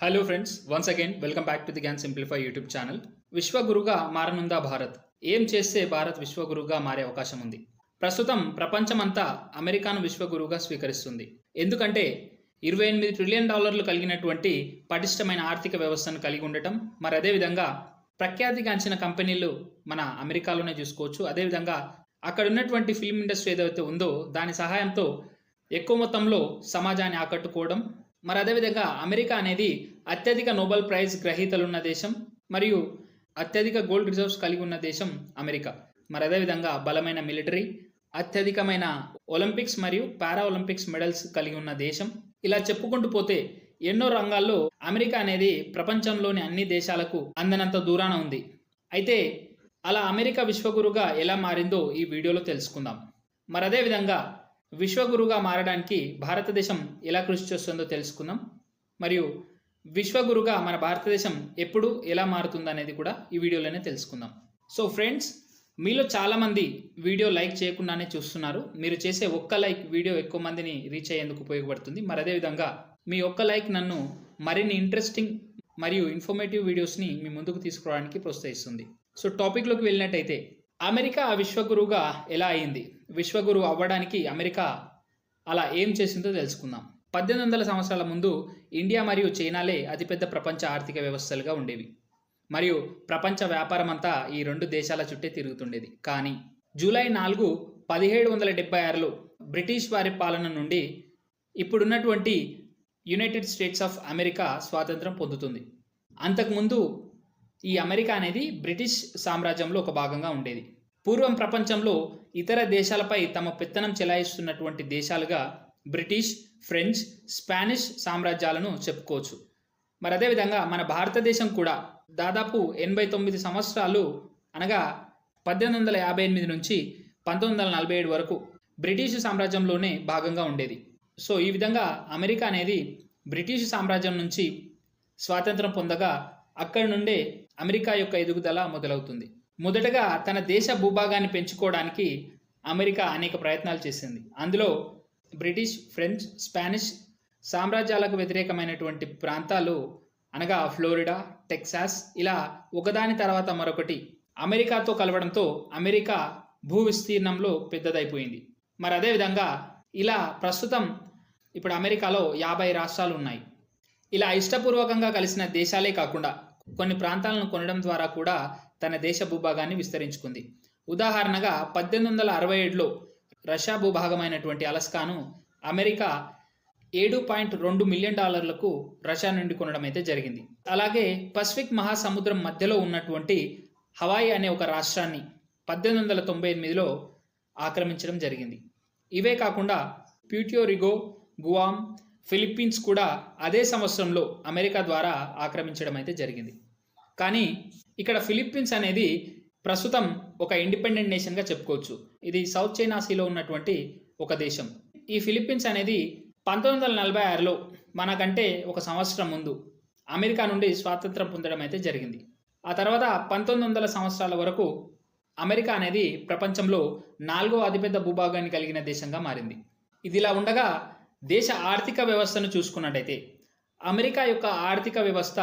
Hello friends once again welcome back to the Gyan simplify YouTube channel విశ్వగురుగా మారనుందా భారత్? ఏం చేస్తే భారత్ విశ్వగురుగా మారే అవకాశం ఉంది? ప్రస్తుతం ప్రపంచమంతా అమెరికాను విశ్వగురుగా స్వీకరిస్తుంది. ఎందుకంటే ఇరవై ఎనిమిది ట్రిలియన్ డాలర్లు కలిగినటువంటి పటిష్టమైన ఆర్థిక వ్యవస్థను కలిగి ఉండటం మరి అదేవిధంగా ప్రఖ్యాతిగాంచిన కంపెనీలు మన అమెరికాలోనే చూసుకోవచ్చు. అదేవిధంగా అక్కడ ఉన్నటువంటి ఫిల్మ్ ఇండస్ట్రీ ఏదైతే ఉందో దాని సహాయంతో ఎక్కువ మొత్తంలో సమాజాన్ని ఆకట్టుకోవడం మరి అదేవిధంగా అమెరికా అనేది అత్యధిక నోబెల్ ప్రైజ్ గ్రహీతలున్న దేశం మరియు అత్యధిక గోల్డ్ రిజర్వ్స్ కలిగి ఉన్న దేశం అమెరికా. మరి అదేవిధంగా బలమైన మిలిటరీ అత్యధికమైన ఒలింపిక్స్ మరియు పారా ఒలింపిక్స్ మెడల్స్ కలిగి ఉన్న దేశం. ఇలా చెప్పుకుంటూ పోతే ఎన్నో రంగాల్లో అమెరికా అనేది ప్రపంచంలోని అన్ని దేశాలకు అందనంత దూరాన ఉంది. అయితే అలా అమెరికా విశ్వగురుగా ఎలా మారిందో ఈ వీడియోలో తెలుసుకుందాం. మరి అదేవిధంగా విశ్వగురుగా మారడానికి భారతదేశం ఎలా కృషి చేస్తుందో తెలుసుకుందాం. మరియు విశ్వగురుగా మన భారతదేశం ఎప్పుడు ఎలా మారుతుందనేది కూడా ఈ వీడియోలోనే తెలుసుకుందాం. సో ఫ్రెండ్స్ మీలో చాలామంది వీడియో లైక్ చేయకుండానే చూస్తున్నారు. మీరు చేసే ఒక్క లైక్ వీడియో ఎక్కువ మందిని రీచ్ అయ్యేందుకు ఉపయోగపడుతుంది. మరి అదేవిధంగా మీ ఒక్క లైక్ నన్ను మరిన్ని ఇంట్రెస్టింగ్ మరియు ఇన్ఫర్మేటివ్ వీడియోస్ని మీ ముందుకు తీసుకురావడానికి ప్రోత్సహిస్తుంది. సో టాపిక్లోకి వెళ్ళినట్టయితే అమెరికా విశ్వగురువుగా ఎలా అయింది? విశ్వగురువు అవ్వడానికి అమెరికా అలా ఏం చేసిందో తెలుసుకుందాం. పద్దెనిమిది వందల సంవత్సరాల ముందు ఇండియా మరియు చైనాలే అతిపెద్ద ప్రపంచ ఆర్థిక వ్యవస్థలుగా ఉండేవి. మరియు ప్రపంచ వ్యాపారం అంతా ఈ రెండు దేశాల చుట్టే తిరుగుతుండేది. కానీ జూలై నాలుగు పదిహేడు వందల డెబ్బై ఆరులో బ్రిటిష్ వారి పాలన నుండి ఇప్పుడున్నటువంటి యునైటెడ్ స్టేట్స్ ఆఫ్ అమెరికా స్వాతంత్రం పొందుతుంది. అంతకుముందు ఈ అమెరికా అనేది బ్రిటిష్ సామ్రాజ్యంలో ఒక భాగంగా ఉండేది. పూర్వం ప్రపంచంలో ఇతర దేశాలపై తమ పెత్తనం చెలాయిస్తున్నటువంటి దేశాలుగా బ్రిటిష్ ఫ్రెంచ్ స్పానిష్ సామ్రాజ్యాలను చెప్పుకోవచ్చు. మరి అదేవిధంగా మన భారతదేశం కూడా దాదాపు ఎనభై తొమ్మిది సంవత్సరాలు అనగా పద్దెనిమిది వందల యాభై ఎనిమిది నుంచి పంతొమ్మిది వందల నలభై ఏడు వరకు బ్రిటిష్ సామ్రాజ్యంలోనే భాగంగా ఉండేది. సో ఈ విధంగా అమెరికా అనేది బ్రిటిష్ సామ్రాజ్యం నుంచి స్వాతంత్రం పొందగా అక్కడి నుండే అమెరికా యొక్క ఎదుగుదల మొదలవుతుంది. మొదటగా తన దేశ భూభాగాన్ని పెంచుకోవడానికి అమెరికా అనేక ప్రయత్నాలు చేసింది. అందులో బ్రిటిష్ ఫ్రెంచ్ స్పానిష్ సామ్రాజ్యాలకు వ్యతిరేకమైనటువంటి ప్రాంతాలు అనగా ఫ్లోరిడా టెక్సాస్ ఇలా ఒకదాని తర్వాత మరొకటి అమెరికాతో కలవడంతో అమెరికా భూ విస్తీర్ణంలో పెద్దదైపోయింది. మరి అదేవిధంగా ఇలా ప్రస్తుతం ఇప్పుడు అమెరికాలో యాభై రాష్ట్రాలు ఉన్నాయి. ఇలా ఇష్టపూర్వకంగా కలిసిన దేశాలే కాకుండా కొన్ని ప్రాంతాలను కొనడం ద్వారా కూడా తన దేశ భూభాగాన్ని విస్తరించుకుంది. ఉదాహరణగా పద్దెనిమిది వందల అరవై ఏడులో రష్యా భూభాగమైనటువంటి అలస్కాను అమెరికా ఏడు పాయింట్ రెండు మిలియన్ డాలర్లకు రష్యా నుండి కొనడం అయితే జరిగింది. అలాగే పసిఫిక్ మహాసముద్రం మధ్యలో ఉన్నటువంటి హవాయి అనే ఒక రాష్ట్రాన్ని పద్దెనిమిది వందల తొంభై ఎనిమిదిలో ఆక్రమించడం జరిగింది. ఇవే కాకుండా ప్యూటియోరిగో గువామ్ ఫిలిప్పీన్స్ కూడా అదే సంవత్సరంలో అమెరికా ద్వారా ఆక్రమించడం అయితే జరిగింది. కానీ ఇక్కడ ఫిలిప్పీన్స్ అనేది ప్రస్తుతం ఒక ఇండిపెండెంట్ నేషన్గా చెప్పుకోవచ్చు. ఇది సౌత్ చైనా సీలో ఉన్నటువంటి ఒక దేశం. ఈ ఫిలిప్పీన్స్ అనేది పంతొమ్మిది వందల నలభై ఆరులో మనకంటే ఒక సంవత్సరం ముందు అమెరికా నుండి స్వాతంత్రం పొందడం అయితే జరిగింది. ఆ తర్వాత పంతొమ్మిది వందల సంవత్సరాల వరకు అమెరికా అనేది ప్రపంచంలో నాలుగో అతిపెద్ద భూభాగాన్ని కలిగిన దేశంగా మారింది. ఇదిలా ఉండగా దేశ ఆర్థిక వ్యవస్థను చూసుకున్నట్టయితే అమెరికా యొక్క ఆర్థిక వ్యవస్థ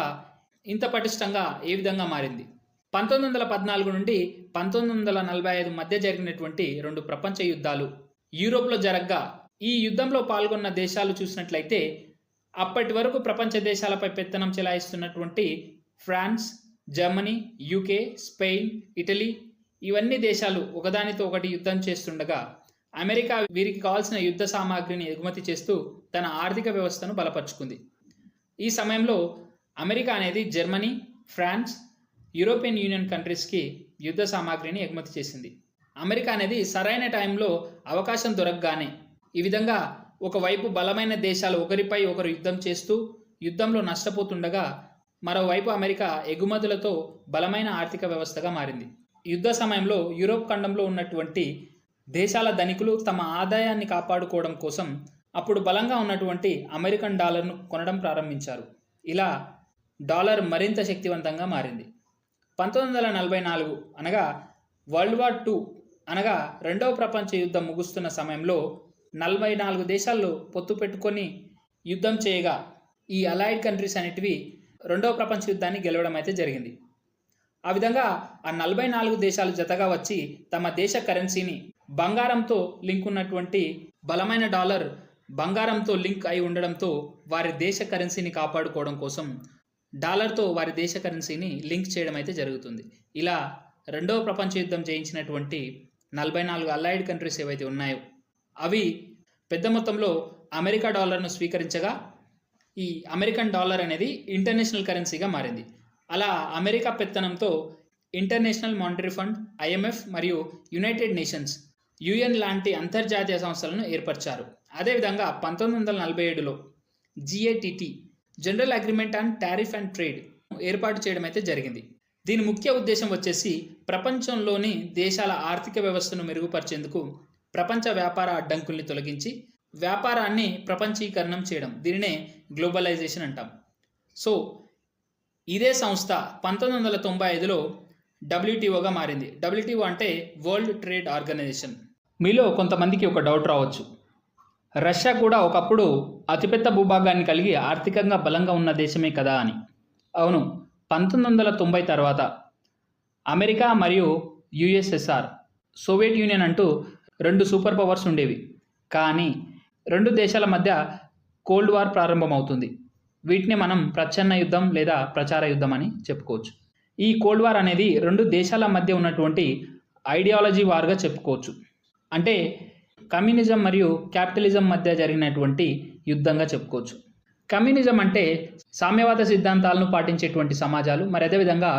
ఇంత పటిష్టంగా ఏ విధంగా మారింది? పంతొమ్మిది వందల పద్నాలుగు నుండి పంతొమ్మిది వందల నలభై ఐదు మధ్య జరిగినటువంటి రెండు ప్రపంచ యుద్ధాలు యూరోప్లో జరగ్గా ఈ యుద్ధంలో పాల్గొన్న దేశాలు చూసినట్లయితే అప్పటి వరకు ప్రపంచ దేశాలపై పెత్తనం చెలాయిస్తున్నటువంటి France Germany UK Spain Italy ఇవన్నీ దేశాలు ఒకదానితో ఒకటి యుద్ధం చేస్తుండగా అమెరికా వీరికి కావాల్సిన యుద్ధ సామాగ్రిని ఎగుమతి చేస్తూ తన ఆర్థిక వ్యవస్థను బలపరుచుకుంది. ఈ సమయంలో అమెరికా అనేది జర్మనీ ఫ్రాన్స్ యూరోపియన్ యూనియన్ కంట్రీస్కి యుద్ధ సామాగ్రిని ఎగుమతి చేసింది. అమెరికా అనేది సరైన టైంలో అవకాశం దొరకగానే ఈ విధంగా ఒకవైపు బలమైన దేశాలు ఒకరిపై ఒకరు యుద్ధం చేస్తూ యుద్ధంలో నష్టపోతుండగా మరోవైపు అమెరికా ఎగుమతులతో బలమైన ఆర్థిక వ్యవస్థగా మారింది. యుద్ధ సమయంలో యూరోప్ ఖండంలో ఉన్నటువంటి దేశాల ధనికులు తమ ఆదాయాన్ని కాపాడుకోవడం కోసం అప్పుడు బలంగా ఉన్నటువంటి అమెరికన్ డాలర్ను కొనడం ప్రారంభించారు. ఇలా డాలర్ మరింత శక్తివంతంగా మారింది. పంతొమ్మిది వందల నలభై నాలుగు అనగా వరల్డ్ వార్ టూ అనగా రెండవ ప్రపంచ యుద్ధం ముగుస్తున్న సమయంలో నలభై నాలుగు దేశాల్లో పొత్తు పెట్టుకొని యుద్ధం చేయగా ఈ అలైడ్ కంట్రీస్ అనేటివి రెండవ ప్రపంచ యుద్ధాన్ని గెలవడం అయితే జరిగింది. ఆ విధంగా ఆ నలభై నాలుగు దేశాలు జతగా వచ్చి తమ దేశ కరెన్సీని బంగారంతో లింక్ ఉన్నటువంటి బలమైన డాలర్ బంగారంతో లింక్ అయి ఉండడంతో వారి దేశ కరెన్సీని కాపాడుకోవడం కోసం డాలర్తో వారి దేశ కరెన్సీని లింక్ చేయడం అయితే జరుగుతుంది. ఇలా రెండవ ప్రపంచ యుద్ధం చేయించినటువంటి నలభై నాలుగు అలైడ్ కంట్రీస్ ఏవైతే ఉన్నాయో అవి పెద్ద మొత్తంలో అమెరికా డాలర్ను స్వీకరించగా ఈ అమెరికన్ డాలర్ అనేది ఇంటర్నేషనల్ కరెన్సీగా మారింది. అలా అమెరికా పెత్తనంతో ఇంటర్నేషనల్ మానిటరీ ఫండ్ ఐఎంఎఫ్ మరియు యునైటెడ్ నేషన్స్ యుఎన్ లాంటి అంతర్జాతీయ సంస్థలను ఏర్పరిచారు. అదేవిధంగా పంతొమ్మిది వందల నలభై ఏడులో G A T T general agreement on tariff and trade ఏర్పాటు చేయడం అయితే జరిగింది. దీని ముఖ్య ఉద్దేశం వచ్చేసి ప్రపంచంలోని దేశాల ఆర్థిక వ్యవస్థను మెరుగుపరిచేందుకు ప్రపంచ వ్యాపార అడ్డంకుల్ని తొలగించి వ్యాపారాన్ని ప్రపంచీకరణం చేయడం. దీనినే గ్లోబలైజేషన్ అంటాం. సో ఇదే సంస్థ పంతొమ్మిది వందల తొంభై ఐదులో డబ్ల్యూటీఓగా మారింది. డబ్ల్యూటీఓ అంటే వరల్డ్ ట్రేడ్ ఆర్గనైజేషన్ మీలో కొంతమందికి ఒక డౌట్ రావచ్చు. రష్యా కూడా ఒకప్పుడు అతిపెద్ద భూభాగాన్ని కలిగి ఆర్థికంగా బలంగా ఉన్న దేశమే కదా అని. అవును పంతొమ్మిది వందల తొంభై తర్వాత అమెరికా మరియు యుఎస్ఎస్ఆర్ సోవియట్ యూనియన్ అంటూ రెండు సూపర్ పవర్స్ ఉండేవి. కానీ రెండు దేశాల మధ్య కోల్డ్ వార్ ప్రారంభమవుతుంది. వీటిని మనం ప్రచ్ఛన్న యుద్ధం లేదా ప్రచార యుద్ధం అని చెప్పుకోవచ్చు. ఈ కోల్డ్ వార్ అనేది రెండు దేశాల మధ్య ఉన్నటువంటి ఐడియాలజీ వార్గా చెప్పుకోవచ్చు. అంటే కమ్యూనిజం మరియు క్యాపిటలిజం మధ్య జరిగినటువంటి యుద్ధంగా చెప్పుకోవచ్చు. కమ్యూనిజం అంటే సామ్యవాద సిద్ధాంతాలను పాటించేటువంటి సమాజాలు మరి అదేవిధంగా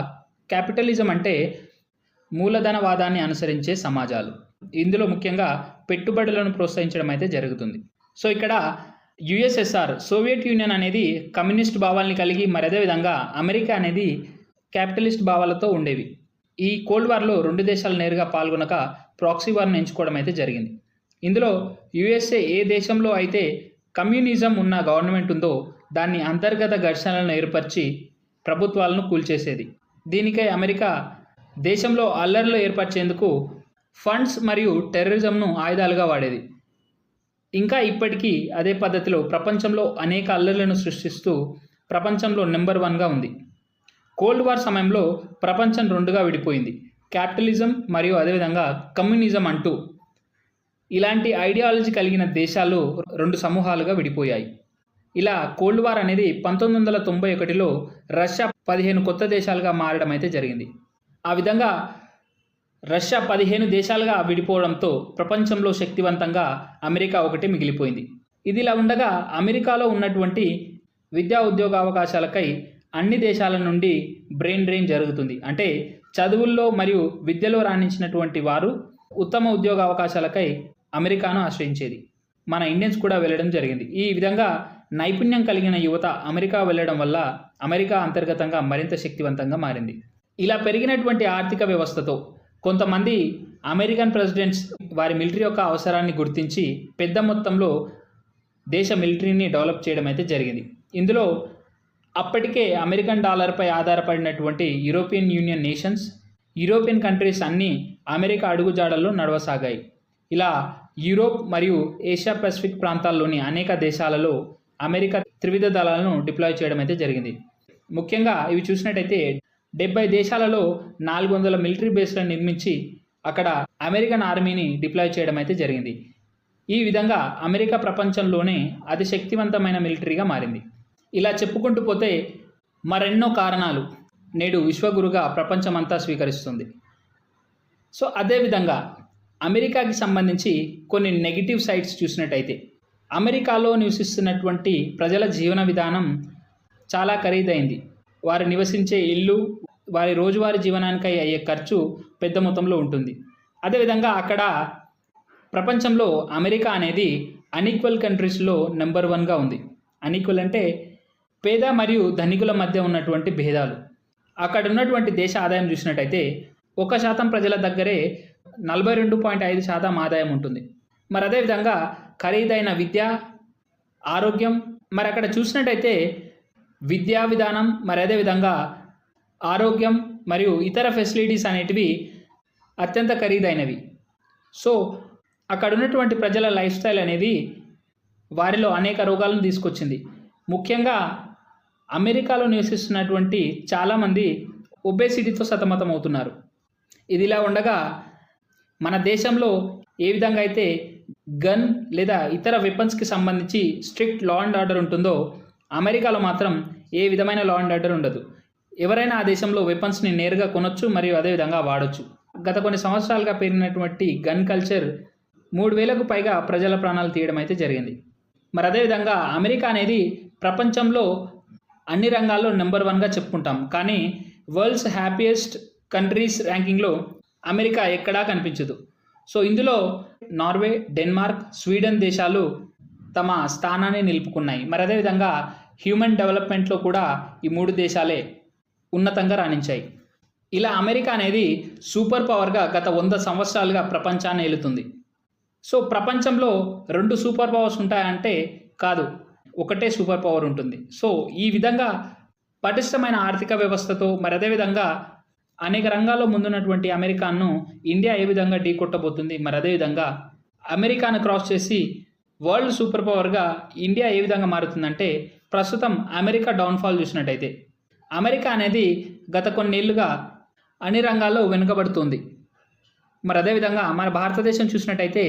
క్యాపిటలిజం అంటే మూలధనవాదాన్ని అనుసరించే సమాజాలు. ఇందులో ముఖ్యంగా పెట్టుబడులను ప్రోత్సహించడం అయితే జరుగుతుంది. సో ఇక్కడ యుఎస్ఎస్ఆర్ సోవియట్ యూనియన్ అనేది కమ్యూనిస్ట్ భావాల్ని కలిగి మరి అదేవిధంగా అమెరికా అనేది క్యాపిటలిస్ట్ భావాలతో ఉండేవి. ఈ కోల్డ్ వార్లో రెండు దేశాలు నేరుగా పాల్గొనక ప్రాక్సీ వార్ను ఎంచుకోవడం అయితే జరిగింది. ఇందులో యుఎస్ఏ ఏ దేశంలో అయితే కమ్యూనిజం ఉన్న గవర్నమెంట్ ఉందో దాన్ని అంతర్గత ఘర్షణలను ఏర్పరిచి ప్రభుత్వాలను కూల్చేసేది. దీనికై అమెరికా దేశంలో అల్లర్లు ఏర్పరిచేందుకు ఫండ్స్ మరియు టెర్రరిజంను ఆయుధాలుగా వాడేది. ఇంకా ఇప్పటికీ అదే పద్ధతిలో ప్రపంచంలో అనేక అల్లర్లను సృష్టిస్తూ ప్రపంచంలో నెంబర్ వన్గా ఉంది. కోల్డ్ వార్ సమయంలో ప్రపంచం రెండుగా విడిపోయింది. క్యాపిటలిజం మరియు అదేవిధంగా కమ్యూనిజం అంటూ ఇలాంటి ఐడియాలజీ కలిగిన దేశాలు రెండు సమూహాలుగా విడిపోయాయి. ఇలా కోల్డ్ వార్ అనేది పంతొమ్మిది వందల తొంభై ఒకటిలో రష్యా పదిహేను కొత్త దేశాలుగా మారడం అయితే జరిగింది. ఆ విధంగా రష్యా పదిహేను దేశాలుగా విడిపోవడంతో ప్రపంచంలో శక్తివంతంగా అమెరికా ఒకటి మిగిలిపోయింది. ఇదిలా ఉండగా అమెరికాలో ఉన్నటువంటి విద్యా ఉద్యోగ అవకాశాలకై అన్ని దేశాల నుండి బ్రెయిన్ డ్రెయిన్ జరుగుతుంది. అంటే చదువుల్లో మరియు విద్యలో రాణించినటువంటి వారు ఉత్తమ ఉద్యోగ అవకాశాలకై అమెరికాను ఆశ్రయించేది. మన ఇండియన్స్ కూడా వెళ్ళడం జరిగింది. ఈ విధంగా నైపుణ్యం కలిగిన యువత అమెరికా వెళ్ళడం వల్ల అమెరికా అంతర్గతంగా మరింత శక్తివంతంగా మారింది. ఇలా పెరిగినటువంటి ఆర్థిక వ్యవస్థతో కొంతమంది అమెరికన్ ప్రెసిడెంట్స్ వారి మిలిటరీ యొక్క అవసరాన్ని గుర్తించి పెద్ద మొత్తంలో దేశ మిలిటరీని డెవలప్ చేయడం అయితే జరిగింది. ఇందులో అప్పటికే అమెరికన్ డాలర్పై ఆధారపడినటువంటి European Union nations European countries అన్నీ అమెరికా అడుగుజాడల్లో నడవసాగాయి. ఇలా యూరోప్ మరియు ఏషియా పసిఫిక్ ప్రాంతాల్లోని అనేక దేశాలలో అమెరికా త్రివిధ దళాలను డిప్లాయ్ చేయడం అయితే జరిగింది. ముఖ్యంగా ఇవి చూసినట్టయితే డెబ్బై దేశాలలో నాలుగు వందల మిలిటరీ బేస్లను నిర్మించి అక్కడ అమెరికన్ ఆర్మీని డిప్లాయ్ చేయడం అయితే జరిగింది. ఈ విధంగా అమెరికా ప్రపంచంలోనే అతి శక్తివంతమైన మిలిటరీగా మారింది. ఇలా చెప్పుకుంటూ పోతే మరెన్నో కారణాలు నేడు విశ్వగురుగా ప్రపంచమంతా స్వీకరిస్తుంది. సో అదేవిధంగా అమెరికాకి సంబంధించి కొన్ని నెగిటివ్ సైట్స్ చూసినట్టయితే అమెరికాలో నివసిస్తున్నటువంటి ప్రజల జీవన విధానం చాలా ఖరీదైంది. వారు నివసించే ఇల్లు వారి రోజువారీ జీవనానికై అయ్యే ఖర్చు పెద్ద మొత్తంలో ఉంటుంది. అదేవిధంగా అక్కడ ప్రపంచంలో అమెరికా అనేది అన్ఈక్వల్ కంట్రీస్లో నెంబర్ వన్గా ఉంది. అన్ఈక్వల్ అంటే పేద మరియు ధనికుల మధ్య ఉన్నటువంటి భేదాలు. అక్కడ ఉన్నటువంటి దేశ ఆదాయం చూసినట్టయితే ఒక శాతం ప్రజల దగ్గరే నలభై రెండు పాయింట్ ఐదు శాతం ఆదాయం ఉంటుంది. మరి అదేవిధంగా ఖరీదైన విద్య ఆరోగ్యం మరి అక్కడ చూసినట్టయితే విద్యా విధానం మరి అదేవిధంగా ఆరోగ్యం మరియు ఇతర ఫెసిలిటీస్ అనేటివి అత్యంత ఖరీదైనవి. సో అక్కడ ఉన్నటువంటి ప్రజల లైఫ్ స్టైల్ అనేది వారిలో అనేక రోగాలను తీసుకొచ్చింది. ముఖ్యంగా అమెరికాలో నివసిస్తున్నటువంటి చాలామంది ఒబేసిటీతో సతమతం అవుతున్నారు ఇదిలా ఉండగా మన దేశంలో ఏ విధంగా అయితే గన్ లేదా ఇతర వెపన్స్కి సంబంధించి స్ట్రిక్ట్ లా అండ్ ఆర్డర్ ఉంటుందో అమెరికాలో మాత్రం ఏ విధమైన లా అండ్ ఆర్డర్ ఉండదు. ఎవరైనా ఆ దేశంలో వెపన్స్ని నేరుగా కొనొచ్చు మరియు అదేవిధంగా వాడొచ్చు. గత కొన్ని సంవత్సరాలుగా పెరిగినటువంటి గన్ కల్చర్ మూడు వేలకు పైగా ప్రజల ప్రాణాలు తీయడం అయితే జరిగింది. మరి అదేవిధంగా అమెరికా అనేది ప్రపంచంలో అన్ని రంగాల్లో నెంబర్ వన్గా చెప్పుకుంటాం. కానీ వరల్డ్స్ హ్యాపీయెస్ట్ కంట్రీస్ ర్యాంకింగ్లో అమెరికా ఎక్కడా కనిపించదు. సో ఇందులో నార్వే డెన్మార్క్ స్వీడన్ దేశాలు తమ స్థానాన్ని నిలుపుకున్నాయి. మరి అదేవిధంగా హ్యూమన్ డెవలప్మెంట్లో కూడా ఈ మూడు దేశాలే ఉన్నతంగా రాణించాయి. ఇలా అమెరికా అనేది సూపర్ పవర్గా గత వంద సంవత్సరాలుగా ప్రపంచాన్ని ఏలుతుంది. సో ప్రపంచంలో రెండు సూపర్ పవర్స్ ఉంటాయంటే కాదు ఒకటే సూపర్ పవర్ ఉంటుంది. సో ఈ విధంగా పటిష్టమైన ఆర్థిక వ్యవస్థతో మరి అదేవిధంగా అనేక రంగాల్లో ముందున్నటువంటి అమెరికాను ఇండియా ఏ విధంగా ఢీ కొట్టబోతుంది మరి అదేవిధంగా అమెరికాను క్రాస్ చేసి వరల్డ్ సూపర్ పవర్గా ఇండియా ఏ విధంగా మారుతుందంటే ప్రస్తుతం అమెరికా డౌన్ఫాల్ చూసినట్టయితే అమెరికా అనేది గత కొన్నేళ్ళుగా అన్ని రంగాల్లో వెనుకబడుతుంది. మరి అదేవిధంగా మన భారతదేశం చూసినట్టయితే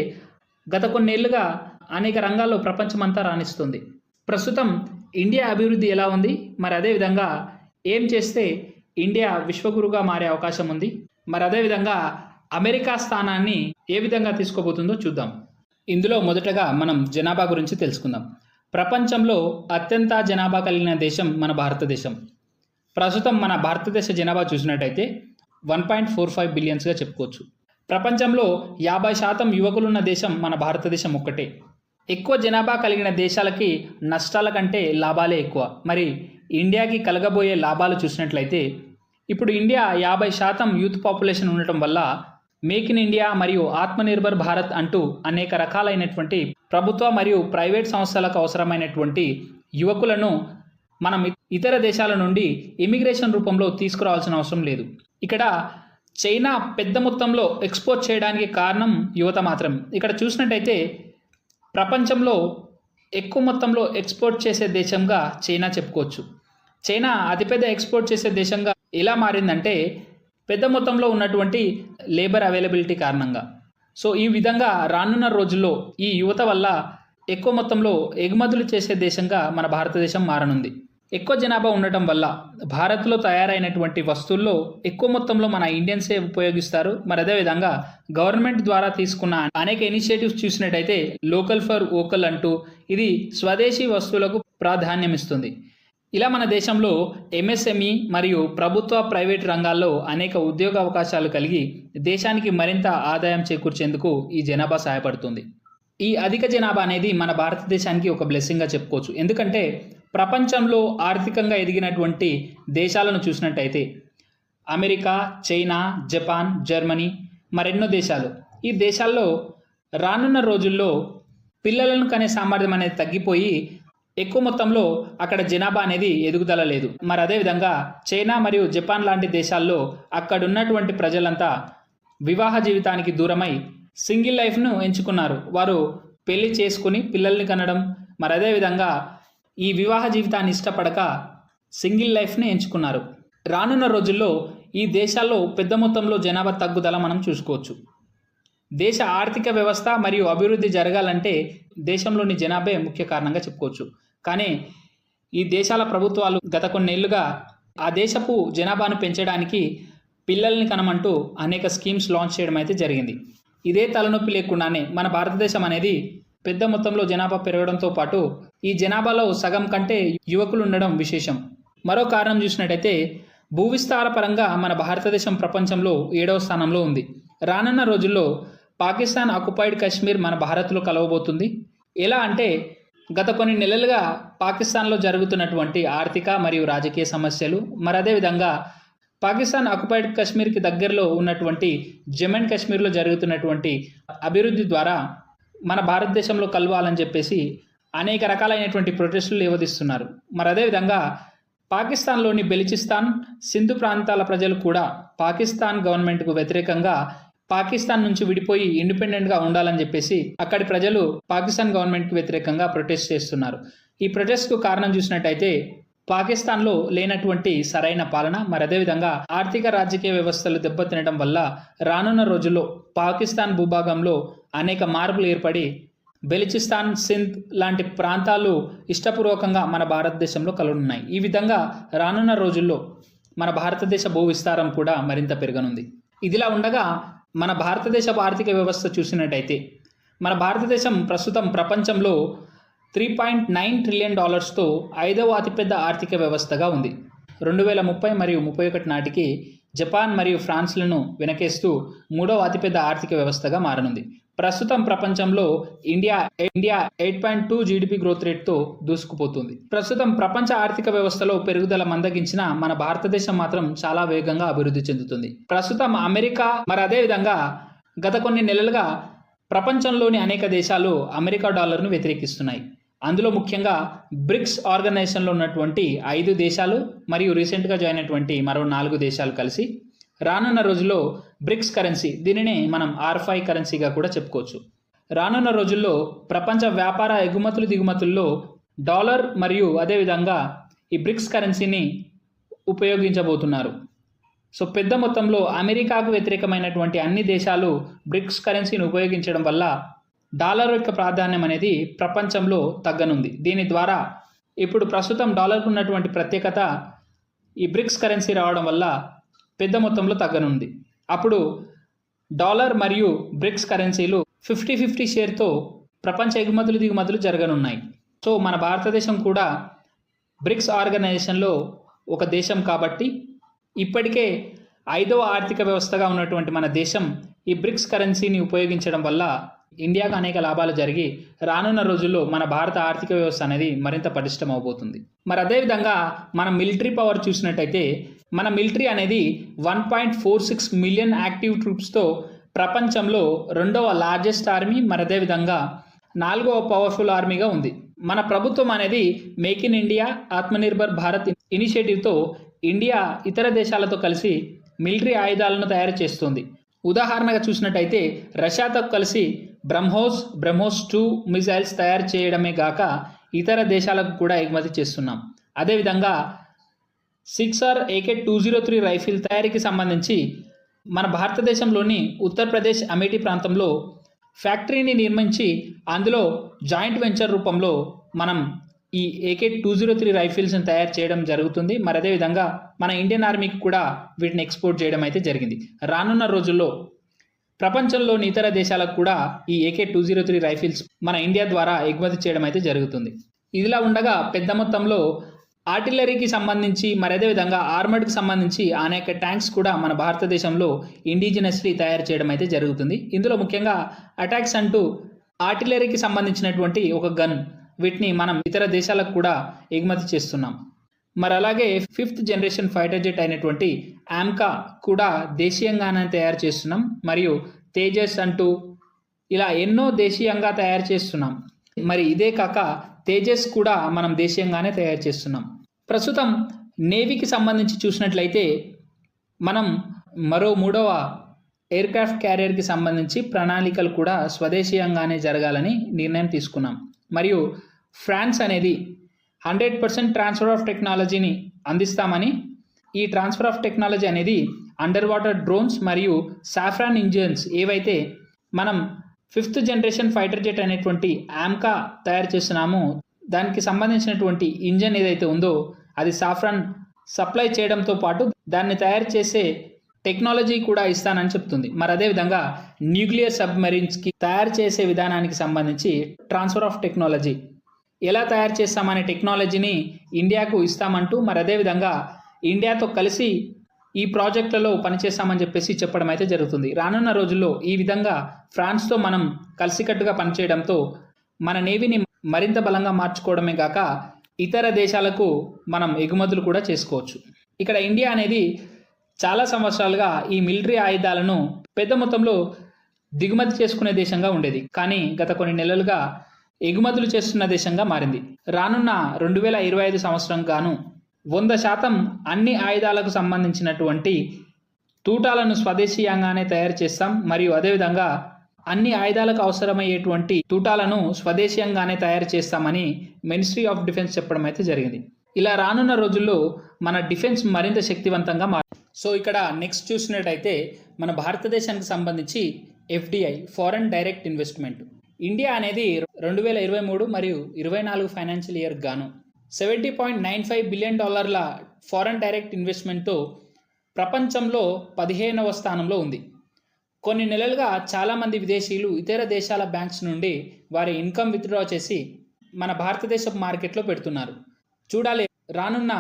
గత కొన్నేళ్ళుగా అనేక రంగాల్లో ప్రపంచమంతా రాణిస్తుంది. ప్రస్తుతం ఇండియా అభివృద్ధి ఎలా ఉంది? మరి అదేవిధంగా ఏం చేస్తే ఇండియా విశ్వగురుగా మారే అవకాశం ఉంది? మరి అదేవిధంగా అమెరికా స్థానాన్ని ఏ విధంగా తీసుకోబోతుందో చూద్దాం. ఇందులో మొదటగా మనం జనాభా గురించి తెలుసుకుందాం. ప్రపంచంలో అత్యంత జనాభా కలిగిన దేశం మన భారతదేశం. ప్రస్తుతం మన భారతదేశ జనాభా చూసినట్టయితే వన్ పాయింట్ ఫోర్ ఫైవ్ బిలియన్స్గా చెప్పుకోవచ్చు. ప్రపంచంలో యాభై శాతం యువకులున్న దేశం మన భారతదేశం ఒక్కటే. ఎక్కువ జనాభా కలిగిన దేశాలకి నష్టాల కంటే లాభాలే ఎక్కువ. మరి ఇండియాకి కలగబోయే లాభాలు చూసినట్లయితే ఇప్పుడు ఇండియా యాభై శాతం యూత్ పాపులేషన్ ఉండటం వల్ల మేక్ ఇన్ ఇండియా మరియు ఆత్మనిర్భర్ భారత్ అంటూ అనేక రకాలైనటువంటి ప్రభుత్వ మరియు ప్రైవేట్ సంస్థలకు అవసరమైనటువంటి యువకులను మనం ఇతర దేశాల నుండి ఇమిగ్రేషన్ రూపంలో తీసుకురావాల్సిన అవసరం లేదు. ఇక్కడ చైనా పెద్ద మొత్తంలో ఎక్స్పోర్ట్ చేయడానికి కారణం యువత మాత్రం ఇక్కడ చూసినట్టయితే ప్రపంచంలో ఎక్కువ మొత్తంలో ఎక్స్పోర్ట్ చేసే దేశంగా చైనా చెప్పుకోవచ్చు. చైనా అతిపెద్ద ఎక్స్పోర్ట్ చేసే దేశంగా ఎలా మారిందంటే పెద్ద మొత్తంలో ఉన్నటువంటి లేబర్ అవైలబిలిటీ కారణంగా. సో ఈ విధంగా రానున్న రోజుల్లో ఈ యువత వల్ల ఎక్కువ మొత్తంలో ఎగుమతులు చేసే దేశంగా మన భారతదేశం మారనుంది. ఎక్కువ జనాభా ఉండటం వల్ల భారత్లో తయారైనటువంటి వస్తువుల్లో ఎక్కువ మొత్తంలో మన ఇండియన్సే ఉపయోగిస్తారు. మరి అదేవిధంగా గవర్నమెంట్ ద్వారా తీసుకున్న అనేక ఇనిషియేటివ్స్ చూసినట్టయితే లోకల్ ఫర్ ఓకల్ అంటూ ఇది స్వదేశీ వస్తువులకు ప్రాధాన్యం ఇస్తుంది. ఇలా మన దేశంలో ఎంఎస్ఎంఈ మరియు ప్రభుత్వ ప్రైవేట్ రంగాల్లో అనేక ఉద్యోగ అవకాశాలు కలిగి దేశానికి మరింత ఆదాయం చేకూర్చేందుకు ఈ జనాభా సహాయపడుతుంది. ఈ అధిక జనాభా అనేది మన భారతదేశానికి ఒక బ్లెస్సింగ్గా చెప్పుకోవచ్చు. ఎందుకంటే ప్రపంచంలో ఆర్థికంగా ఎదిగినటువంటి దేశాలను చూసినట్టయితే అమెరికా చైనా జపాన్ జర్మనీ మరెన్నో దేశాలు. ఈ దేశాల్లో రానున్న రోజుల్లో పిల్లలను కనే సామర్థ్యం అనేది తగ్గిపోయి ఎక్కువ మొత్తంలో అక్కడ జనాభా అనేది ఎదుగుదల లేదు. మరి అదేవిధంగా చైనా మరియు జపాన్ లాంటి దేశాల్లో అక్కడున్నటువంటి ప్రజలంతా వివాహ జీవితానికి దూరమై సింగిల్ లైఫ్ను ఎంచుకున్నారు. వారు పెళ్ళి చేసుకుని పిల్లల్ని కనడం మరి అదేవిధంగా ఈ వివాహ జీవితాన్ని ఇష్టపడక సింగిల్ లైఫ్ని ఎంచుకున్నారు. రానున్న రోజుల్లో ఈ దేశాల్లో పెద్ద మొత్తంలో జనాభా తగ్గుదల మనం చూసుకోవచ్చు. దేశ ఆర్థిక వ్యవస్థ మరియు అభివృద్ధి జరగాలంటే దేశంలోని జనాభే ముఖ్య కారణంగా చెప్పుకోవచ్చు. కానీ ఈ దేశాల ప్రభుత్వాలు గత కొన్నేళ్ళుగా ఆ దేశపు జనాభాను పెంచడానికి పిల్లల్ని కనమంటూ అనేక స్కీమ్స్ లాంచ్ చేయడం అయితే జరిగింది. ఇదే తలనొప్పి లేకుండానే మన భారతదేశం అనేది పెద్ద మొత్తంలో జనాభా పెరగడంతో పాటు ఈ జనాభాలో సగం కంటే యువకులు ఉండడం విశేషం. మరో కారణం చూసినట్టయితే భూవిస్తార పరంగా మన భారతదేశం ప్రపంచంలో ఏడవ స్థానంలో ఉంది. రానున్న రోజుల్లో పాకిస్తాన్ ఆక్యుపైడ్ కశ్మీర్ మన భారత్లో కలవబోతుంది. ఎలా అంటే గత కొన్ని నెలలుగా పాకిస్తాన్లో జరుగుతున్నటువంటి ఆర్థిక మరియు రాజకీయ సమస్యలు మరి అదేవిధంగా పాకిస్తాన్ ఆక్యుపైడ్ కశ్మీర్కి దగ్గరలో ఉన్నటువంటి జమ్మూ అండ్ కాశ్మీర్లో జరుగుతున్నటువంటి అభివృద్ధి ద్వారా మన భారతదేశంలో కలవాలని చెప్పేసి అనేక రకాలైనటువంటి ప్రొటెస్టులు లేవదీస్తున్నారు మరి అదేవిధంగా పాకిస్తాన్లోని బెలిచిస్తాన్ సింధు ప్రాంతాల ప్రజలు కూడా పాకిస్తాన్ గవర్నమెంట్కు వ్యతిరేకంగా పాకిస్తాన్ నుంచి విడిపోయి ఇండిపెండెంట్గా ఉండాలని చెప్పేసి అక్కడి ప్రజలు పాకిస్తాన్ గవర్నమెంట్కి వ్యతిరేకంగా ప్రొటెస్ట్ చేస్తున్నారు. ఈ ప్రొటెస్ట్కు కారణం చూసినట్టయితే పాకిస్తాన్లో లేనటువంటి సరైన పాలన మరి అదేవిధంగా ఆర్థిక రాజకీయ వ్యవస్థలు దెబ్బతినడం వల్ల రానున్న రోజుల్లో పాకిస్తాన్ భూభాగంలో అనేక మార్పులు ఏర్పడి బెలిచిస్తాన్ సింధ్ లాంటి ప్రాంతాలు ఇష్టపూర్వకంగా మన భారతదేశంలో కలుగున్నాయి ఈ విధంగా రానున్న రోజుల్లో మన భారతదేశ భూ విస్తారం కూడా మరింత పెరగనుంది. ఇదిలా ఉండగా మన భారతదేశపు ఆర్థిక వ్యవస్థ చూసినట్టయితే మన భారతదేశం ప్రస్తుతం ప్రపంచంలో త్రీ పాయింట్ నైన్ ట్రిలియన్ డాలర్స్తో ఐదవ అతిపెద్ద ఆర్థిక వ్యవస్థగా ఉంది. రెండు వేల ముప్పై మరియు ముప్పై ఒకటి నాటికి జపాన్ మరియు ఫ్రాన్స్లను వెనకేస్తూ మూడవ అతిపెద్ద ఆర్థిక వ్యవస్థగా మారనుంది. ప్రస్తుతం ప్రపంచంలో India India eight point two GDP growth రేట్తో దూసుకుపోతుంది. ప్రస్తుతం ప్రపంచ ఆర్థిక వ్యవస్థలో పెరుగుదల మందగించిన మన భారతదేశం మాత్రం చాలా వేగంగా అభివృద్ధి చెందుతుంది. ప్రస్తుతం అమెరికా మరి అదేవిధంగా గత కొన్ని నెలలుగా ప్రపంచంలోని అనేక దేశాలు అమెరికా డాలర్ను వ్యతిరేకిస్తున్నాయి. అందులో ముఖ్యంగా బ్రిక్స్ ఆర్గనైజేషన్లో ఉన్నటువంటి ఐదు దేశాలు మరియు రీసెంట్గా జాయిన్ అయినటువంటి మరో నాలుగు దేశాలు కలిసి రానున్న రోజుల్లో బ్రిక్స్ కరెన్సీ దీనిని మనం ఆర్ఫై కరెన్సీగా కూడా చెప్పుకోవచ్చు. రానున్న రోజుల్లో ప్రపంచ వ్యాపార ఎగుమతులు దిగుమతుల్లో డాలర్ మరియు అదేవిధంగా ఈ బ్రిక్స్ కరెన్సీని ఉపయోగించబోతున్నారు. సో పెద్ద మొత్తంలో అమెరికాకు వ్యతిరేకమైనటువంటి అన్ని దేశాలు బ్రిక్స్ కరెన్సీని ఉపయోగించడం వల్ల డాలర్ యొక్క ప్రాధాన్యం అనేది ప్రపంచంలో తగ్గనుంది. దీని ద్వారా ఇప్పుడు ప్రస్తుతం డాలర్కు ఉన్నటువంటి ప్రత్యేకత ఈ బ్రిక్స్ కరెన్సీ రావడం వల్ల పెద్ద మొత్తంలో తగ్గనుంది. అప్పుడు డాలర్ మరియు బ్రిక్స్ కరెన్సీలు ఫిఫ్టీ ఫిఫ్టీ షేర్తో ప్రపంచ ఎగుమతులు దిగుమతులు జరగనున్నాయి. సో మన భారతదేశం కూడా బ్రిక్స్ ఆర్గనైజేషన్లో ఒక దేశం కాబట్టి ఇప్పటికే ఐదవ ఆర్థిక వ్యవస్థగా ఉన్నటువంటి మన దేశం ఈ బ్రిక్స్ కరెన్సీని ఉపయోగించడం వల్ల ఇండియాకు అనేక లాభాలు జరిగి రానున్న రోజుల్లో మన భారత ఆర్థిక వ్యవస్థ అనేది మరింత పటిష్టం అవబోతుంది. మరి అదేవిధంగా మన మిలిటరీ పవర్ చూసినట్టయితే మన మిలిటరీ అనేది one point four six million active ట్రూప్స్తో ప్రపంచంలో రెండవ లార్జెస్ట్ ఆర్మీ మరి అదేవిధంగా నాలుగవ పవర్ఫుల్ ఆర్మీగా ఉంది. మన ప్రభుత్వం అనేది make in India Atmanirbhar Bharat ఇనిషియేటివ్తో India ఇతర దేశాలతో కలిసి మిలిటరీ ఆయుధాలను తయారు చేస్తుంది. ఉదాహరణగా చూసినట్టయితే రష్యాతో కలిసి బ్రహ్మోస్ బ్రహ్మోస్ టూ మిసైల్స్ తయారు చేయడమే గాక ఇతర దేశాలకు కూడా ఎగుమతి చేస్తున్నాం. అదేవిధంగా six R A K two zero three rifle తయారీకి సంబంధించి మన భారతదేశంలోని ఉత్తరప్రదేశ్ అమేఠీ ప్రాంతంలో ఫ్యాక్టరీని నిర్మించి అందులో జాయింట్ వెంచర్ రూపంలో మనం ఈ A K two zero three రైఫిల్స్ని తయారు చేయడం జరుగుతుంది. మరి అదేవిధంగా మన ఇండియన్ ఆర్మీకి కూడా వీటిని ఎక్స్పోర్ట్ చేయడం అయితే జరిగింది. రానున్న రోజుల్లో ప్రపంచంలోని ఇతర దేశాలకు కూడా ఈ A K two zero three rifles మన ఇండియా ద్వారా ఎగుమతి చేయడం అయితే జరుగుతుంది. ఇదిలా ఉండగా పెద్ద మొత్తంలో ఆర్టిలరీకి సంబంధించి మరి అదేవిధంగా ఆర్మర్డ్కి సంబంధించి అనేక ట్యాంక్స్ కూడా మన భారతదేశంలో ఇండిజినస్లీ తయారు చేయడం అయితే జరుగుతుంది. ఇందులో ముఖ్యంగా అటాక్స్ అంటూ ఆర్టిలరీకి సంబంధించినటువంటి ఒక గన్ వీటిని మనం ఇతర దేశాలకు కూడా ఎగుమతి చేస్తున్నాం. మరి అలాగే ఫిఫ్త్ జనరేషన్ ఫైటర్ జెట్ అయినటువంటి ఆమ్కా కూడా దేశీయంగానే తయారు చేస్తున్నాం. మరియు తేజస్ అంటూ ఇలా ఎన్నో దేశీయంగా తయారు చేస్తున్నాం. మరి ఇదే కాక తేజస్ కూడా మనం దేశీయంగానే తయారు చేస్తున్నాం. ప్రస్తుతం నేవీకి సంబంధించి చూసినట్లయితే మనం మరో మూడవ ఎయిర్క్రాఫ్ట్ క్యారియర్కి సంబంధించి ప్రణాళికలు కూడా స్వదేశీయంగానే జరగాలని నిర్ణయం తీసుకున్నాం. మరియు ఫ్రాన్స్ అనేది హండ్రెడ్ పర్సెంట్ ట్రాన్స్ఫర్ ఆఫ్ టెక్నాలజీని అందిస్తామని ఈ ట్రాన్స్ఫర్ ఆఫ్ టెక్నాలజీ అనేది అండర్ వాటర్ డ్రోన్స్ మరియు సాఫ్రాన్ ఇంజిన్స్ ఏవైతే మనం ఫిఫ్త్ జనరేషన్ ఫైటర్ జెట్ అనేటువంటి ఆమ్కా తయారు చేస్తున్నామో దానికి సంబంధించినటువంటి ఇంజన్ ఏదైతే ఉందో అది సాఫ్రాన్ సప్లై చేయడంతో పాటు దాన్ని తయారు చేసే టెక్నాలజీ కూడా ఇస్తానని చెప్తుంది. మరి అదేవిధంగా న్యూక్లియర్ సబ్మెరీన్స్కి తయారు చేసే విధానానికి సంబంధించి ట్రాన్స్ఫర్ ఆఫ్ టెక్నాలజీ ఎలా తయారు చేస్తామనే టెక్నాలజీని ఇండియాకు ఇస్తామంటూ మరి అదేవిధంగా ఇండియాతో కలిసి ఈ ప్రాజెక్టులలో పనిచేస్తామని చెప్పేసి చెప్పడం అయితే జరుగుతుంది. రానున్న రోజుల్లో ఈ విధంగా ఫ్రాన్స్తో మనం కలిసికట్టుగా పనిచేయడంతో మన నేవీని మరింత బలంగా మార్చుకోవడమే కాక ఇతర దేశాలకు మనం ఎగుమతులు కూడా చేసుకోవచ్చు. ఇక్కడ ఇండియా అనేది చాలా సంవత్సరాలుగా ఈ మిలిటరీ ఆయుధాలను పెద్ద మొత్తంలో దిగుమతి చేసుకునే దేశంగా ఉండేది. కానీ గత కొన్ని నెలలుగా ఎగుమతులు చేస్తున్న దేశంగా మారింది. రానున్న రెండు వేల ఇరవై ఐదు సంవత్సరం గాను వంద శాతం అన్ని ఆయుధాలకు సంబంధించినటువంటి తూటాలను స్వదేశీయంగానే తయారు చేస్తాం. మరియు అదేవిధంగా అన్ని ఆయుధాలకు అవసరమయ్యేటువంటి తూటాలను స్వదేశీయంగానే తయారు చేస్తామని మినిస్ట్రీ ఆఫ్ డిఫెన్స్ చెప్పడం అయితే జరిగింది. ఇలా రానున్న రోజుల్లో మన డిఫెన్స్ మరింత శక్తివంతంగా మారు. సో ఇక్కడ నెక్స్ట్ చూసినట్టయితే మన భారతదేశానికి సంబంధించి FDI foreign direct investment. India అనేది రెండు వేల ఇరవై మూడు మరియు ఇరవై నాలుగు ఫైనాన్షియల్ ఇయర్ గాను seventy point nine five billion డాలర్ల ఫారెన్ డైరెక్ట్ ఇన్వెస్ట్మెంట్తో ప్రపంచంలో పదిహేనవ స్థానంలో ఉంది. కొన్ని నెలలుగా చాలామంది విదేశీయులు ఇతర దేశాల బ్యాంక్స్ నుండి వారి ఇన్కమ్ విత్డ్రా చేసి మన భారతదేశ మార్కెట్లో పెడుతున్నారు. చూడాలి రానున్న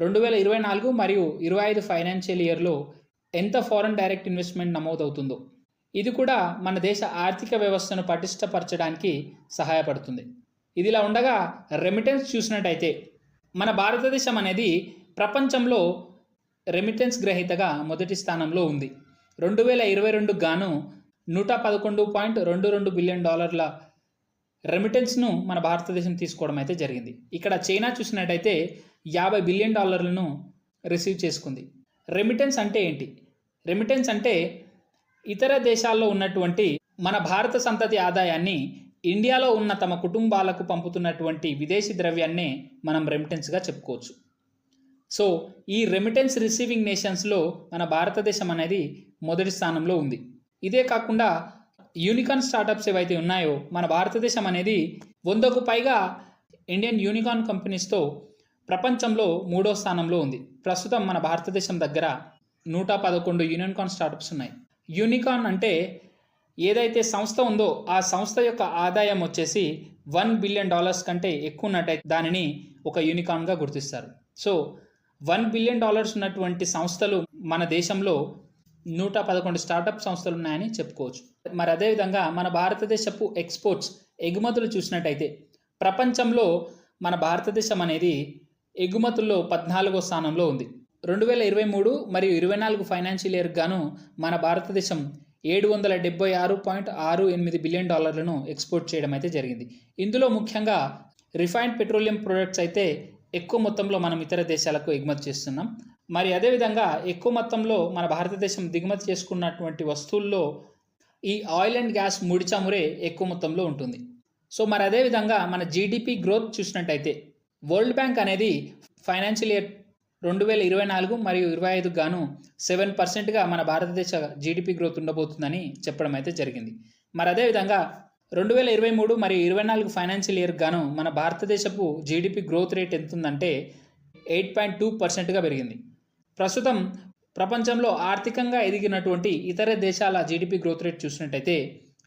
రెండు వేల ఇరవై నాలుగు మరియు ఇరవై ఐదు ఫైనాన్షియల్ ఇయర్లో ఎంత ఫారెన్ డైరెక్ట్ ఇన్వెస్ట్మెంట్ నమోదవుతుందో. ఇది కూడా మన దేశ ఆర్థిక వ్యవస్థను పటిష్టపరచడానికి సహాయపడుతుంది. ఇదిలా ఉండగా రెమిటెన్స్ చూసినట్టయితే మన భారతదేశం అనేది ప్రపంచంలో రెమిటెన్స్ గ్రహీతగా మొదటి స్థానంలో ఉంది. రెండు వేల ఇరవై రెండు గాను నూట పదకొండు పాయింట్ రెండు రెండు బిలియన్ డాలర్ల రెమిటెన్స్ను మన భారతదేశం తీసుకోవడం అయితే జరిగింది. ఇక్కడ చైనా చూసినట్టయితే యాభై బిలియన్ డాలర్లను రిసీవ్ చేసుకుంది. రెమిటెన్స్ అంటే ఏంటి? రెమిటెన్స్ అంటే ఇతర దేశాల్లో ఉన్నటువంటి మన భారత సంతతి ఆదాయాన్ని ఇండియాలో ఉన్న తమ కుటుంబాలకు పంపుతున్నటువంటి విదేశీ ద్రవ్యాన్నే మనం రెమిటెన్స్గా చెప్పుకోవచ్చు. సో ఈ రెమిటెన్స్ రిసీవింగ్ నేషన్స్లో మన భారతదేశం అనేది మొదటి స్థానంలో ఉంది. ఇదే కాకుండా యూనికాన్ స్టార్టప్స్ ఏవైతే ఉన్నాయో మన భారతదేశం అనేది వందకు పైగా ఇండియన్ యూనికాన్ కంపెనీస్తో ప్రపంచంలో మూడో స్థానంలో ఉంది. ప్రస్తుతం మన భారతదేశం దగ్గర నూట పదకొండు యూనికాన్ స్టార్టప్స్ ఉన్నాయి. యూనికార్న్ అంటే ఏదైతే సంస్థ ఉందో ఆ సంస్థ యొక్క ఆదాయం వచ్చేసి వన్ బిలియన్ డాలర్స్ కంటే ఎక్కువ ఉన్నట్టయితే దానిని ఒక యూనికాన్గా గుర్తిస్తారు. సో వన్ బిలియన్ డాలర్స్ ఉన్నటువంటి సంస్థలు మన దేశంలో నూట పదకొండు స్టార్టప్ సంస్థలు ఉన్నాయని చెప్పుకోవచ్చు. మరి అదేవిధంగా మన భారతదేశపు ఎక్స్పోర్ట్స్ ఎగుమతులు చూసినట్టయితే ప్రపంచంలో మన భారతదేశం అనేది ఎగుమతుల్లో పద్నాలుగో స్థానంలో ఉంది. రెండు వేల ఇరవై మూడు మరియు ఇరవై నాలుగు ఫైనాన్షియల్ ఇయర్ గాను మన భారతదేశం ఏడు వందల డెబ్బై ఆరు పాయింట్ ఆరు ఎనిమిది బిలియన్ డాలర్లను ఎక్స్పోర్ట్ చేయడం అయితే జరిగింది. ఇందులో ముఖ్యంగా రిఫైన్డ్ పెట్రోలియం ప్రొడక్ట్స్ అయితే ఎక్కువ మొత్తంలో మనం ఇతర దేశాలకు ఎగుమతి చేస్తున్నాం. మరి అదేవిధంగా ఎక్కువ మొత్తంలో మన భారతదేశం దిగుమతి చేసుకున్నటువంటి వస్తువుల్లో ఈ ఆయిల్ అండ్ గ్యాస్ ముడి చమురే ఎక్కువ మొత్తంలో ఉంటుంది. సో మరి అదేవిధంగా మన జీడిపి గ్రోత్ చూసినట్టయితే వరల్డ్ బ్యాంక్ అనేది ఫైనాన్షియల్ ఇయర్ రెండు వేల ఇరవై నాలుగు మరియు ఇరవై ఐదు గాను సెవెన్ పర్సెంట్గా మన భారతదేశ జీడిపి గ్రోత్ ఉండబోతుందని చెప్పడం అయితే జరిగింది. మరి అదేవిధంగా రెండు వేల ఇరవై మూడు మరియు ఇరవై నాలుగు ఫైనాన్షియల్ ఇయర్ గాను మన భారతదేశపు జీడిపి గ్రోత్ రేట్ ఎంత ఉందంటే ఎయిట్ పాయింట్ టూ పర్సెంట్గా పెరిగింది. ప్రస్తుతం ప్రపంచంలో ఆర్థికంగా ఎదిగినటువంటి ఇతర దేశాల జీడిపి గ్రోత్ రేట్ చూసినట్టయితే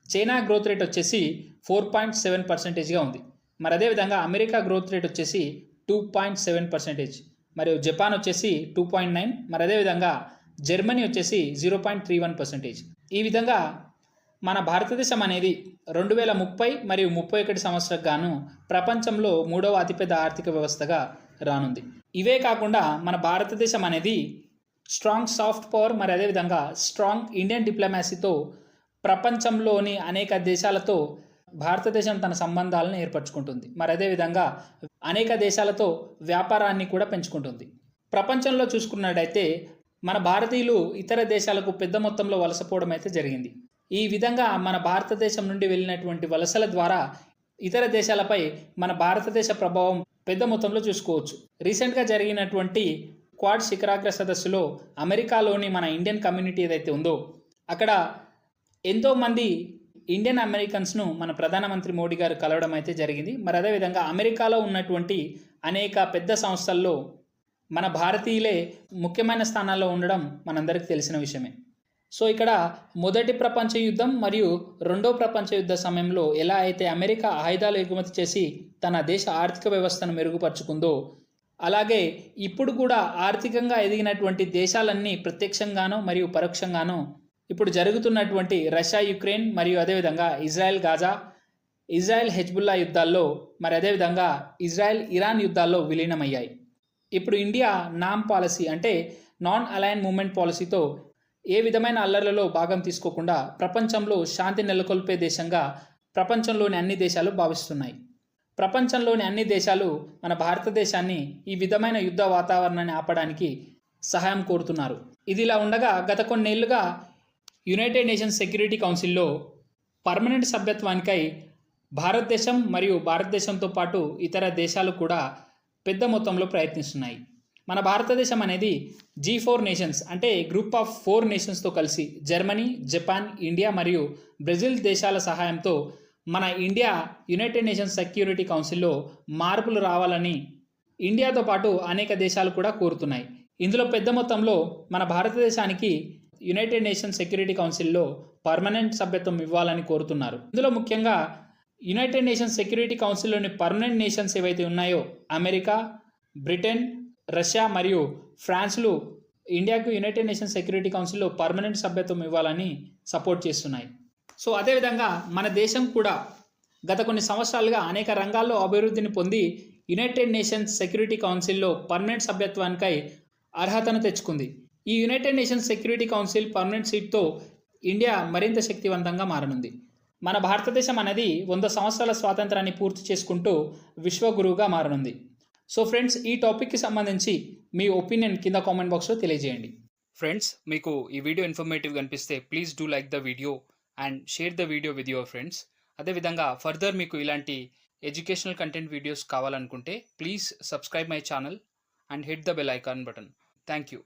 చైనా గ్రోత్ రేట్ వచ్చేసి ఫోర్ పాయింట్ సెవెన్ పర్సెంటేజ్గా ఉంది. మరి అదేవిధంగా అమెరికా గ్రోత్ రేట్ వచ్చేసి టూ పాయింట్ సెవెన్ పర్సెంటేజ్. మరియు జపాన్ వచ్చేసి టూ పాయింట్ నైన్ మరి అదేవిధంగా జర్మనీ వచ్చేసి zero point three one percentage. ఈ విధంగా మన భారతదేశం అనేది రెండు వేల ముప్పై మరియు ముప్పై ఒకటి సంవత్సరం గాను ప్రపంచంలో మూడవ అతిపెద్ద ఆర్థిక వ్యవస్థగా రానుంది. ఇవే కాకుండా మన భారతదేశం అనేది స్ట్రాంగ్ సాఫ్ట్ పవర్ మరి అదేవిధంగా స్ట్రాంగ్ ఇండియన్ డిప్లొమాసీతో ప్రపంచంలోని అనేక దేశాలతో భారతదేశం తన సంబంధాలను ఏర్పరచుకుంటుంది. మరి అదేవిధంగా అనేక దేశాలతో వ్యాపారాన్ని కూడా పెంచుకుంటుంది. ప్రపంచంలో చూసుకున్నట్టయితే మన భారతీయులు ఇతర దేశాలకు పెద్ద మొత్తంలో వలసపోవడం అయితే జరిగింది. ఈ విధంగా మన భారతదేశం నుండి వెళ్ళినటువంటి వలసల ద్వారా ఇతర దేశాలపై మన భారతదేశ ప్రభావం పెద్ద మొత్తంలో చూసుకోవచ్చు. రీసెంట్గా జరిగినటువంటి క్వాడ్ శిఖరాగ్ర సదస్సులో అమెరికాలోని మన ఇండియన్ కమ్యూనిటీ ఏదైతే ఉందో అక్కడ ఎంతోమంది ఇండియన్ అమెరికన్స్ను మన ప్రధానమంత్రి మోడీ గారు కలవడం అయితే జరిగింది. మరి అదేవిధంగా అమెరికాలో ఉన్నటువంటి అనేక పెద్ద సంస్థల్లో మన భారతీయులే ముఖ్యమైన స్థానాల్లో ఉండడం మనందరికీ తెలిసిన విషయమే. సో ఇక్కడ మొదటి ప్రపంచ యుద్ధం మరియు రెండో ప్రపంచ యుద్ధ సమయంలో ఎలా అయితే అమెరికా ఆయుధాలు ఎగుమతి చేసి తన దేశ ఆర్థిక వ్యవస్థను మెరుగుపరుచుకుందో అలాగే ఇప్పుడు కూడా ఆర్థికంగా ఎదిగినటువంటి దేశాలన్నీ ప్రత్యక్షంగానో మరియు పరోక్షంగానో ఇప్పుడు జరుగుతున్నటువంటి రష్యా యుక్రెయిన్ మరియు అదేవిధంగా ఇజ్రాయెల్ గాజా ఇజ్రాయెల్ హెజ్బుల్లా యుద్ధాల్లో మరి అదేవిధంగా ఇజ్రాయెల్ ఇరాన్ యుద్ధాల్లో విలీనమయ్యాయి. ఇప్పుడు ఇండియా నామ్ పాలసీ అంటే నాన్ అలయన్ మూమెంట్ పాలసీతో ఏ విధమైన అల్లర్లలో భాగం తీసుకోకుండా ప్రపంచంలో శాంతి నెలకొల్పే దేశంగా ప్రపంచంలోని అన్ని దేశాలు భావిస్తున్నాయి. ప్రపంచంలోని అన్ని దేశాలు మన భారతదేశాన్ని ఈ విధమైన యుద్ధ వాతావరణాన్ని ఆపడానికి సహాయం కోరుతున్నారు. ఇది ఇలా ఉండగా గత కొన్నేళ్ళుగా యునైటెడ్ నేషన్స్ సెక్యూరిటీ కౌన్సిల్లో పర్మనెంట్ సభ్యత్వానికై భారతదేశం మరియు భారతదేశంతో పాటు ఇతర దేశాలు కూడా పెద్ద మొత్తంలో ప్రయత్నిస్తున్నాయి. మన భారతదేశం అనేది జీ ఫోర్ నేషన్స్ అంటే గ్రూప్ ఆఫ్ ఫోర్ నేషన్స్తో కలిసి జర్మనీ జపాన్ ఇండియా మరియు బ్రెజిల్ దేశాల సహాయంతో మన ఇండియా యునైటెడ్ నేషన్స్ సెక్యూరిటీ కౌన్సిల్లో మార్పులు రావాలని ఇండియాతో పాటు అనేక దేశాలు కూడా కోరుతున్నాయి. ఇందులో పెద్ద మొత్తంలో మన భారతదేశానికి యునైటెడ్ నేషన్స్ సెక్యూరిటీ కౌన్సిల్లో పర్మనెంట్ సభ్యత్వం ఇవ్వాలని కోరుతున్నారు. ఇందులో ముఖ్యంగా యునైటెడ్ నేషన్స్ సెక్యూరిటీ కౌన్సిల్లోని పర్మనెంట్ నేషన్స్ ఏవైతే ఉన్నాయో అమెరికా బ్రిటన్ రష్యా మరియు ఫ్రాన్స్లు ఇండియాకు యునైటెడ్ నేషన్స్ సెక్యూరిటీ కౌన్సిల్లో పర్మనెంట్ సభ్యత్వం ఇవ్వాలని సపోర్ట్ చేస్తున్నాయి. సో అదేవిధంగా మన దేశం కూడా గత కొన్ని సంవత్సరాలుగా అనేక రంగాల్లో అభివృద్ధిని పొంది యునైటెడ్ నేషన్స్ సెక్యూరిటీ కౌన్సిల్లో పర్మనెంట్ సభ్యత్వానికై అర్హతను తెచ్చుకుంది. ఈ united nations security council permanent సీట్తో India మరింత శక్తివంతంగా మారనుంది. మన భారతదేశం అనేది వంద సంవత్సరాల స్వాతంత్రాన్ని పూర్తి చేసుకుంటూ విశ్వగురువుగా మారనుంది. సో ఫ్రెండ్స్ ఈ టాపిక్కి సంబంధించి మీ ఒపీనియన్ కింద కామెంట్ బాక్స్లో తెలియజేయండి. ఫ్రెండ్స్ మీకు ఈ వీడియో ఇన్ఫర్మేటివ్ అనిపిస్తే please do like the video and share the video with your friends అదేవిధంగా ఫర్దర్ మీకు ఇలాంటి ఎడ్యుకేషనల్ కంటెంట్ వీడియోస్ కావాలనుకుంటే please subscribe my channel and hit the bell icon button thank you